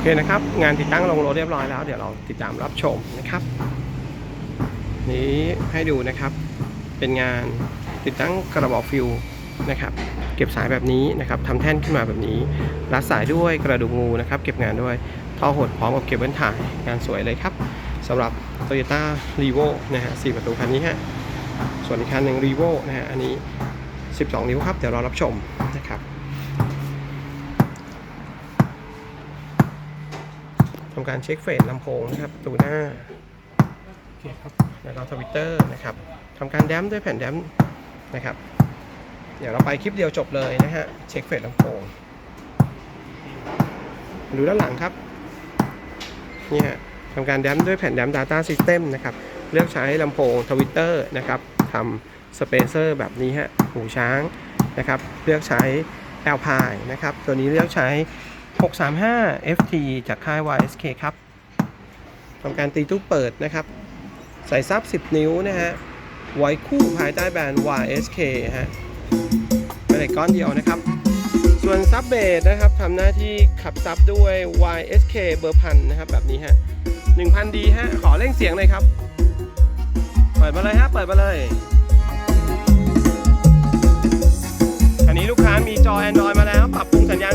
อเคนะครับ งานติดตั้งลงรถเรียบร้อยแล้ว เดี๋ยวเราติดตามรับชมนะครับ นี้ให้ดูนะครับ เป็นงานติดตั้งกระบอกฟิวนะครับเก็บสายแบบนี้นะครับทำแท่นขึ้นมาแบบนี้ รัดสายด้วยกระดูกงูนะครับ เก็บงานด้วยท่อหดพร้อมกับเก็บเบิ้ลถ่ายงานสวยเลยครับสำหรับ Toyota r e v o นะฮะ4ประตูคันนี้ฮะส่วนอีกคันหนึ่ง r e v o นะฮะอันนี้ 12 นิ้วครับ เดี๋ยวเรารับชมนะครับำการเช็คเฟสลำโพงนะครับประตูหน้าโอเคครับแล้วก็ทวิตเตอร์นะครับทำการแดมด้วยแผ่นแดมนะครับ เดี๋ยวเราไปคลิปเดียวจบเลยนะฮะ เช็คเฟสลำโพงมาดูด้านหลังครับนี่ฮะทำการแดมด้วยแผ่นแดม Data System นะครับ เลือกใช้ลำโพงทวิตเตอร์นะครับทำสเปเซอร์แบบนี้ฮะ หูช้างนะครับ เลือกใช้ l p i นะครับ ตัวนี้เลือกใช้ 635 FT จากค่าย YSK ครับทำการตีตู้เปิดนะครับ ใส่ซับ 10 นิ้วนะฮะ ไว้คู่ภายใต้แบรนด์ YSK ฮะเป็นเหล็กก้อนเดียวนะครับ ส่วนซับเบสนะครับทำหน้าที่ขับซับด้วย YSK เบอร์พันนะครับ แบบนี้ฮะ 1,000ดีฮะ ขอเร่งเสียงเลยครับ เปิดมาเลยฮะ เปิดมาเลยอันนี้ลูกค้ามีจอ Android มาแล้ว ปรับปรุงสัญญาณ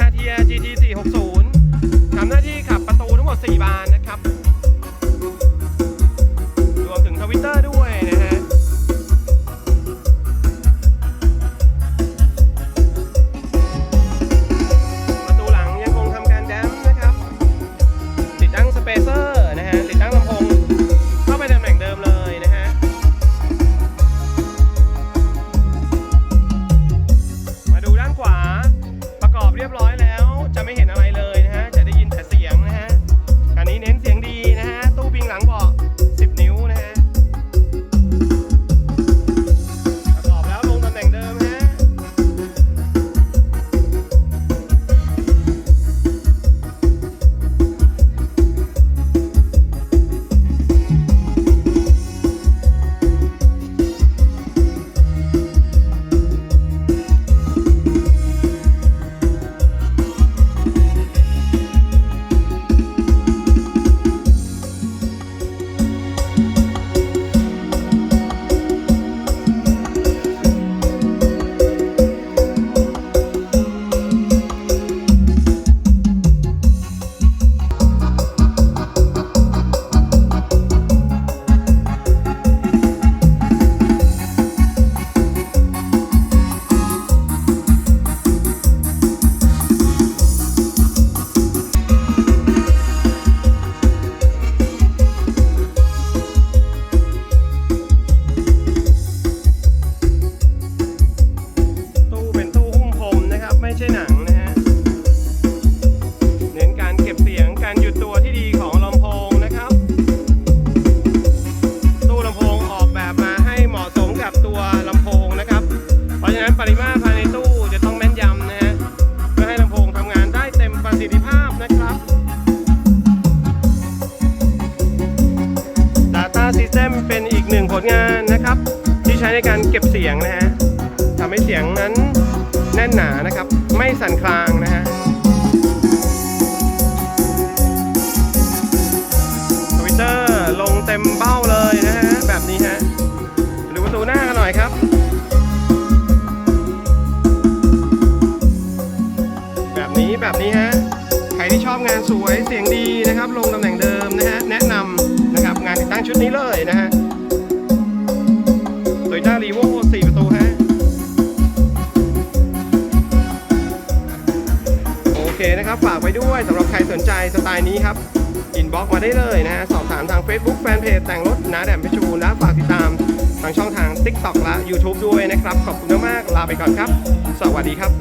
อีกหนึ่งผลงานนะครับ ที่ใช้ในการเก็บเสียงนะฮะทำให้เสียงนั้นแน่นหนานะครับ ไม่สั่นคลางนะฮะทวิตเตอร์ลงเต็มเบ้าเลยนะฮะ แบบนี้ฮะดูประตูหน้ากันหน่อยครับ แบบนี้แบบนี้ฮะใครที่ชอบงานสวยเสียงดีนะครับ ลงตำแหน่งเดิมนะฮะ แนะนำนะครับ งานติดตั้งชุดนี้เลยนะฮะ เคนะครับ ฝากไว้ด้วยสำหรับใครสนใจสไตล์นี้ครับ อินบ็อกมาได้เลยนะฮะ สอบถามทาง Facebook แฟนเพจแต่งรถนาแดมเพชรบูรณ์และฝากติดตามทางช่องทาง TikTok และ YouTube ด้วยนะครับ ขอบคุณมากๆลาไปก่อนครับ สวัสดีครับ